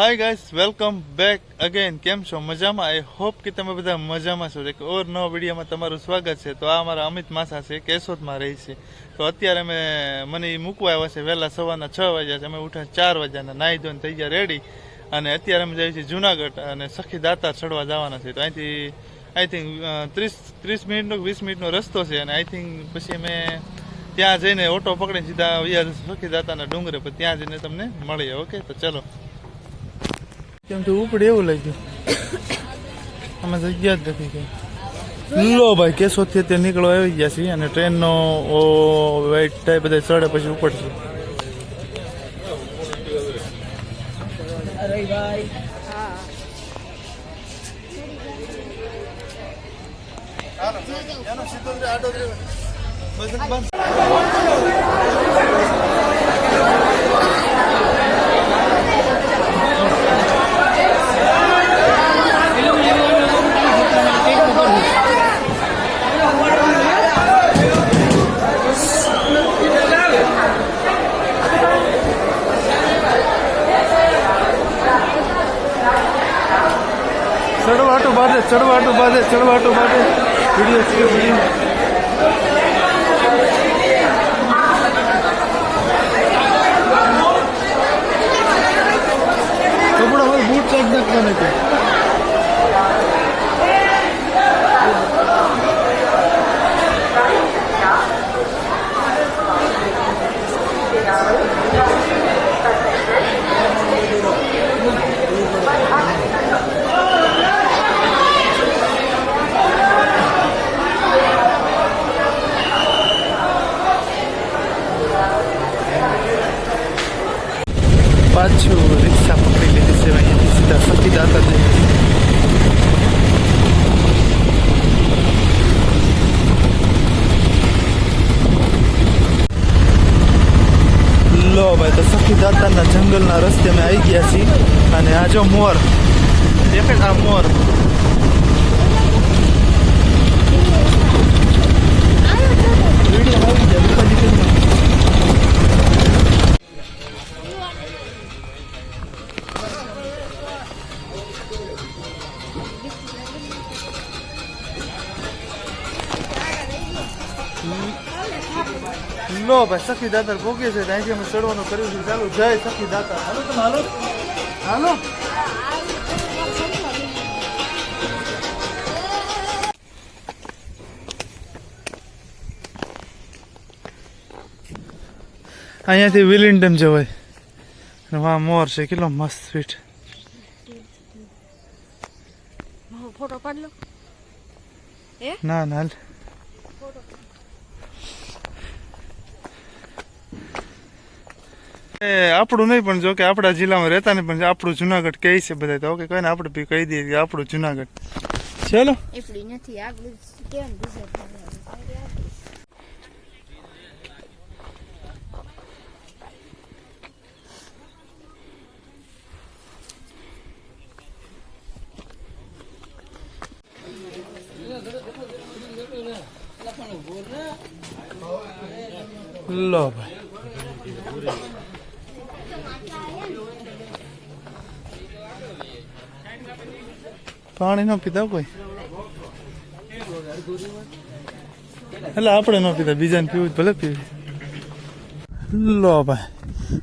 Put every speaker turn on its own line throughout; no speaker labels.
Hi guys welcome back again કેમ છો? મજામાં? આઈ હોપ કે તમે બધા મજામાં છો. એક ઓર નવો વિડીયોમાં તમારું સ્વાગત છે. તો આ અમારા અમિત માસા છે કેશોદમાં રહી છે. તો અત્યારે અમે, મને એ મૂકવા આવ્યા છે. વહેલા સવારના છ વાગ્યા છે. અમે ઉઠ્યા ચાર વાગ્યાના. નાહી ધોઈને થઈ ગયા રેડી અને અત્યારે અમે જઈએ છીએ જુનાગઢ અને સખી દાતા ચડવા જવાના છે. તો અહીંથી આઈ થિંક ત્રીસ ત્રીસ મિનિટનો વીસ મિનિટનો રસ્તો છે. અને આઈ થિંક પછી અમે ત્યાં જઈને ઓટો પકડીને સીધા સખી દાતાના ડુંગરે, પછી ત્યાં જઈને તમને મળીએ. ઓકે તો ચલો. કેમ તો ઉપડે એવું લાગ્યું. આમાં જગ્યા જ નથી કઈ. લો ભાઈ કેશોદથી અત્યારે નીકળવા આવી ગયા છીએ અને ટ્રેનનો ઓ વેઇટ થાય બધા ચડે પછી ઉપડશે. ચડવાટું બાદે ચડવાટું બાદે ચડવાટું બાદે વીડિયો છે વીડિયો કપડા હોય બૂટ ચેક નાખવા નથી પાછું રિક્ષા પકડી લીધી છે અહીંયાથી સીધા સખી દાતા જઈએ લો ભાઈ તો સખી દાતાના જંગલના રસ્તે અમે આવી ગયા છીએ. અને આ મોર દેખે આ મોર ભાઈ સખી દાતર ભોગીએ છે ત્યાંથી અમે ચડવાનું કર્યું છે ચાલુ જય સખી દાતર હાલો તમે હાલો હાલો અહીંયાથી વિલિંડમ જવાય. અને વાહ મોર છે કેટલો મસ્ત સ્વીટ
ફોટો પાડ લો.
ના ના હાલ. એ આપણું નહીં પણ જો કે આપણા જિલ્લામાં રહેતા નહીં પણ આપણું જુનાગઢ કહે છે બધા તો. ઓકે કઈ ને આપણે બી કહી દઈએ કે આપણું જુનાગઢ. ચલો.
એપડી નથી આગળ કેમ
લો ભાઈ. પાણી ન પીતા કોઈ? એટલે આપણે ન પીતા, બીજાને પીવું ભલે પીવું. લો ભાઈ,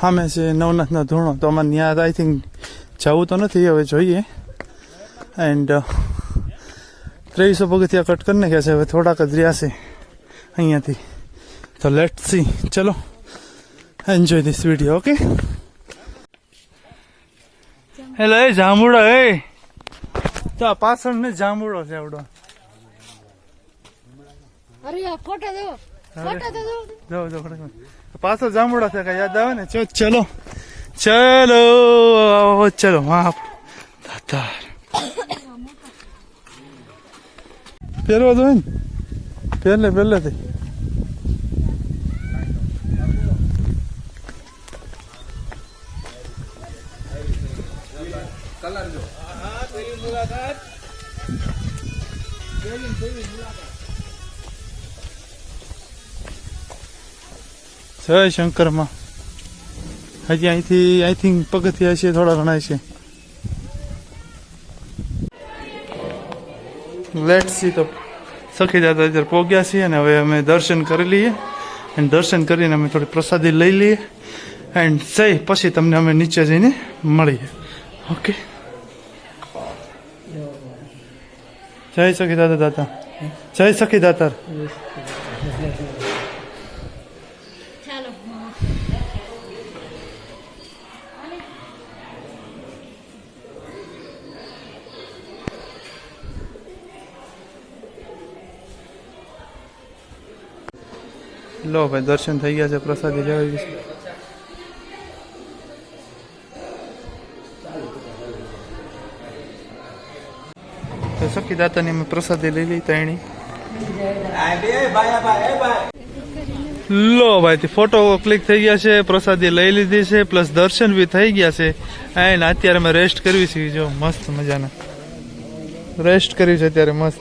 સામે છે નવનાથના ધૂણો તો અમારે ત્યાં આઈ થિંક જવું તો નથી, હવે જોઈએ. એન્ડ ત્રેવીસો પગથિયા કટ કરી નાખ્યા છે, હવે થોડાક જ રહ્યા છે અહીંયાથી. તો લેટ સી ચલો enjoy this video okay hello એ જામુડા, એ. તો આ પાછળ ને જાંબુડો છે આવડો. પાછળ જાંબુડો છે કઈ યાદ આવે ને? ચો ચલો. ચલો ચલો માફ દાતાર. પહેરવા દો ને. પહેલે પહેલેથી જય શંકરમાં. હજી અહીંથી આઈ થિંક પગથિયા છે, થોડા ઘણા છે. લેટ સી તો સખી દાદા અત્યારે પહોંચ્યા છીએ અને હવે અમે દર્શન કરી લઈએ. એન્ડ દર્શન કરીને અમે થોડી પ્રસાદી લઈ લઈએ. એન્ડ સહી પછી તમને અમે નીચે જઈને મળીએ. ઓકે જય સખી દાદા દાતા જય સખી દાતા લો ભાઈ, દર્શન થઈ ગયા છે, પ્રસાદી લેવાઈ છે. તો સખી દાતાની અમે પ્રસાદી લઈ લઈ તણી. લો ભાઈ ફોટો ક્લિક થઈ ગયા છે, પ્રસાદી લઈ લીધી છે, પ્લસ દર્શન બી થઈ ગયા છે. એન્ડ અત્યારે અમે રેસ્ટ કરવી છે, જો મસ્ત મજાના. રેસ્ટ કર્યું છે, અત્યારે મસ્ત.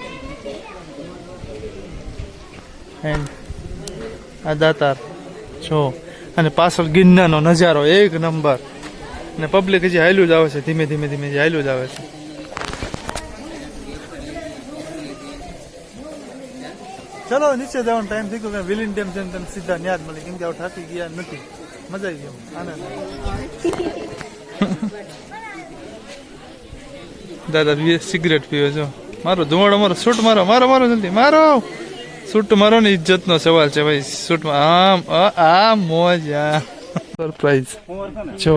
એન્ડ આ દાતાર. જો. અને પાછળ ગિરનારનો નજારો એક નંબર. અને પબ્લિક હજી હાલ્યું જ આવે છે, ધીમે ધીમે ધીમે હજી હાલ્યું જ આવે છે. ચલો, નીચે જવાનો ટાઈમ થઈ ગયો. વિલિન ડેમ છે ને તમે સીધા ન્યાજ મળી. કેમ કે આવું થાકી ગયા નથી. મજા આવી ગયો આનંદ દાદા સિગરેટ પીવે છો. મારો ધુમાડો, મારો શૂટ મારો મારો મારો જલ્દી મારો! શૂટ મારો ને ઇજ્જતનો સવાલ છે ભાઈ. શૂટમાં આમ આ મોજ. આ સરપ્રાઈઝ જો.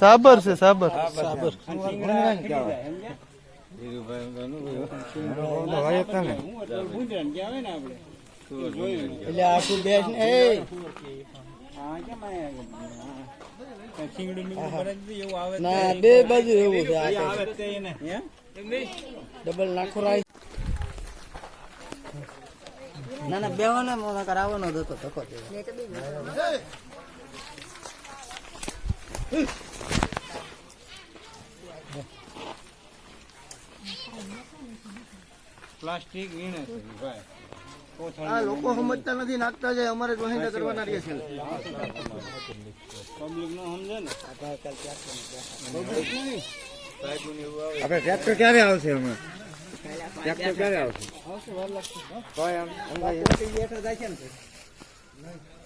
સાબર છે, સાબર. સાબર
એટલે આખું બેસ ને ના બે બાજુ એવું છે ડબલ નાખો રાઈ ના ના બેહો ને કરાવવાનો હતો ધક્કો
પ્લાસ્ટિક વીણે છે ભાઈ.
આ લોકો સમજતા નથી નાખતા જાય અમારે જ વહીને કરવાના રહે છે.
પબ્લિક નો સમજે ને
આપણે ટ્રેક્ટર ક્યારે આવશે અમે ટ્રેક્ટર ક્યારે આવશે?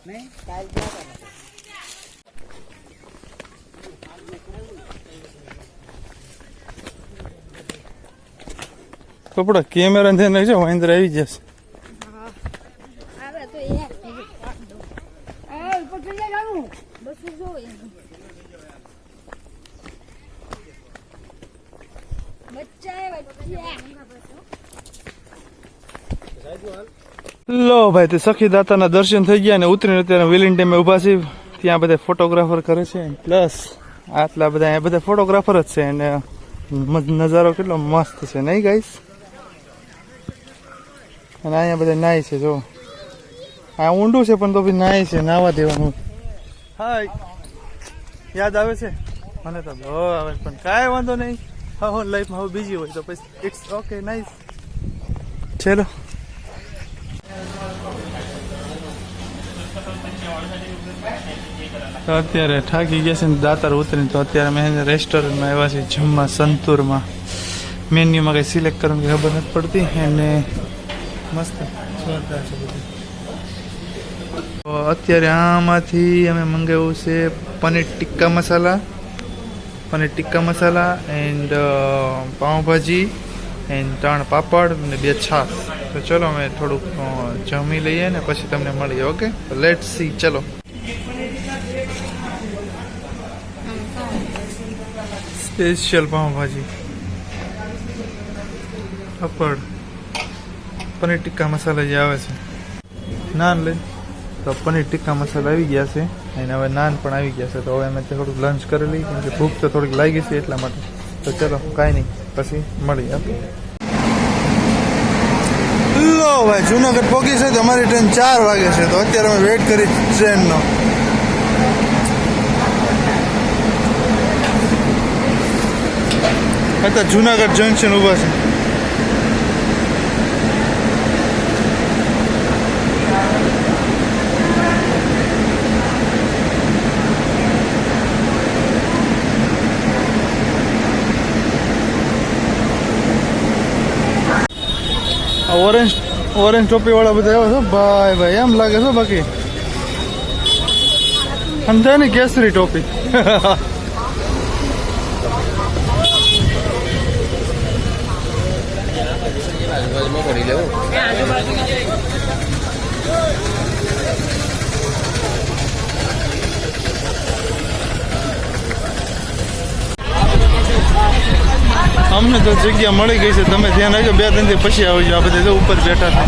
ને નહીં કાલ
કપડા કેમેરા થઈને છે મહેન્દ્ર આવી જશે
આવે તો એ આ ઉપર ચડી જાય જાનું બસ જો એમ બચ્ચા હે બચ્ચા
લો ભાઈ, તે સખી દાતાના દર્શન થઈ ગયા અને ઉતરીને અત્યારે વિલિંગ ડેમે ઊભા છે ત્યાં બધા ફોટોગ્રાફર કરે છે પ્લસ આટલા બધા અહીંયા બધા ફોટોગ્રાફર જ છે અને નજારો કેટલો મસ્ત છે, નહીં ગાઈસ અને અહીંયા બધા નાય છે, જો. આ ઊંડું છે, પણ તો બી નાય છે, નાવા દેવાનું. હાય યાદ આવે છે? મને તો બહુ આવે પણ કાંઈ વાંધો નહીં. હા, હું લાઈફમાં હવે બીજી હોય તો પછી ઇટ્સ ઓકે નાઈસ ચલો. તો અત્યારે થાકી ગયા છે ને દાતાર ઉતરીને તો અત્યારે મેં રેસ્ટોરન્ટમાં આવ્યા છે જમવા, સંતૂરમાં. મેન્યુમાં કંઈ સિલેક્ટ કરવાની ખબર નથી પડતી અને મસ્ત. તો અત્યારે આમાંથી અમે મંગાવ્યું છે પનીર ટિક્કા મસાલા, પનીર ટિક્કા મસાલા એન્ડ પાઉંભાજી. એન્ડ ત્રણ પાપડ અને બે છાશ. તો ચલો અમે થોડુંક જમી લઈએ ને પછી તમને મળીએ, ઓકે? લેટ સી ચલો. સ્પેશિયલ પાઉંભાજી. પાપડ. પનીર ટિક્કા મસાલા જે આવે છે. નાન લે. તો પનીર ટિક્કા મસાલા આવી ગયા છે. અને હવે નાન પણ આવી ગયા છે. તો હવે અમે થોડુંક લંચ કરેલી કેમ કે ભૂખ તો થોડીક લાગી છે એટલા માટે. તો ચલો, કાંઈ નહીં. પછી મળીએ, ઓકે? ભાઈ, જુનાગઢ પહોંચી છે અમારી ટ્રેન ચાર વાગે છે, તો અત્યારે અમે વેટ કરી ટ્રેનનો અત્યારે જુનાગઢ જંકશન ઊભા છે. ઓરેન્જ ઓરેન્જ ટોપી વાળા બધા આવ્યા છો ભાઈ ભાઈ એમ લાગે છે બાકી સમજાય ને કેસરી ટોપી અમને તો જગ્યા મળી ગઈ છે. તમે ધ્યાન રાખજો, બે ત્રણ પછી આવજો. આ બધા જો ઉપર બેઠા છે.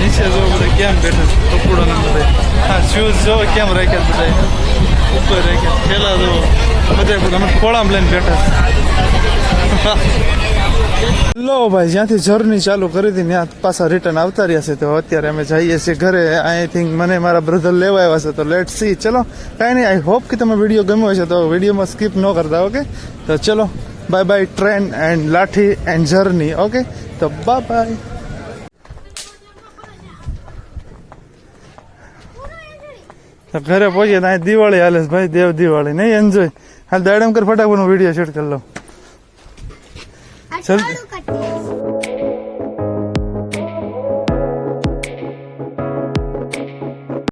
નીચે જો બધા કેમ બેઠા છે? કપડો ને બધા હા શૂઝ જો કેમ રાખ્યા બધા? ઉપર રાખ્યા થેલા જો બધા અમે ખોળામાં લઈને બેઠા છે. લો ભાઈ, જ્યાંથી જર્ની ચાલુ કરી હતી, ત્યાં પાછા રિટર્ન આવતા રહ્યા છે. તો અત્યારે અમે જઈએ છીએ ઘરે. આઈ થિંક મને મારા બ્રધર લેવા આવ્યા છે, તો લેટ સી ચલો, કાંઈ નહીં આઈ હોપ કે તમે વીડિયો ગમ્યો હશે. તો વિડીયોમાં સ્કીપ ન કરતા ઓકે તો ચલો bye bye train and Lathi and journey okay તો બાય બાય તો ઘરે પહોંચીએ તો અહીં દિવાળી હાલે ભાઈ, દેવ દિવાળી. નહીં એન્જોય હાલ દાડમ કર ફટાફટ વીડિયો શૂટ કરી લો
આ
ચાલ.
ચાલુ કરતી